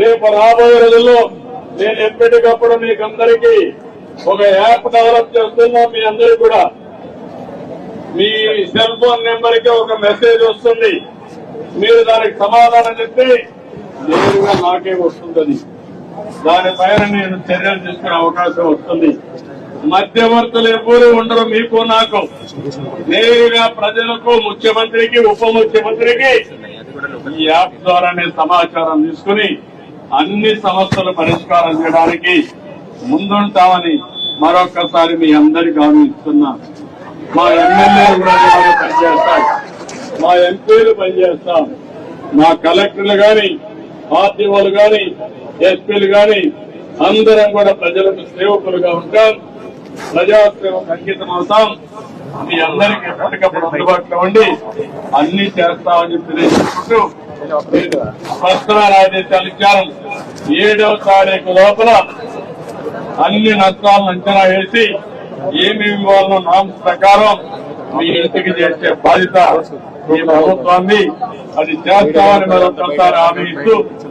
రేపు రాబోయే రోజుల్లో నేను ఎప్పటికప్పుడు మీకు అందరికీ ఒక యాప్ డెవలప్ చేస్తున్నా మీ అందరికి కూడా. మీ సెల్ ఫోన్ నెంబర్కి ఒక మెసేజ్ వస్తుంది. మీరు దానికి సమాధానం చెప్తే నేరుగా నాకే వస్తుంది దానిపైన నేను చర్యలు తీసుకునే అవకాశం వస్తుంది. మధ్యవర్తులు ఎవరు ఉండరు మీకు నాకు. నేరుగా ప్రజలకు ముఖ్యమంత్రికి ఉప ముఖ్యమంత్రికి ఈ యాప్ ద్వారానే సమాచారం తీసుకుని అన్ని సమస్యలు పరిష్కారం చేయడానికి ముందుంటామని మరొకసారి మీ అందరి గమనిస్తున్నా మా ఎమ్మెల్యేలు పనిచేస్తాం మా ఎంపీలు పనిచేస్తాం. మా కలెక్టర్లు గాని ఆర్టీఓలు గాని ఎస్పీలు గాని అందరం కూడా ప్రజలకు సేవకులుగా ఉంటాం. ప్రజాసేవకు అంకితం అవుతాం. మీ అందరికీ ఎప్పటికప్పుడు అందుబాటులో ఉండి అన్ని చేస్తామని చెప్పి తెలియజేసుకుంటూ స్పష్టమైన ఆదేశాలు ఇచ్చారు ఏడవ తారీఖు లోపల అన్ని నష్టాలను అంచనా వేసి ఏమేమి ఇవ్వాలన్న నామ్స్ ప్రకారం మీ ఇంటికి చేసే బాధ్యత ఈ ప్రభుత్వాన్ని అది చేస్తామని మరొకసారి హామీ ఇస్తూ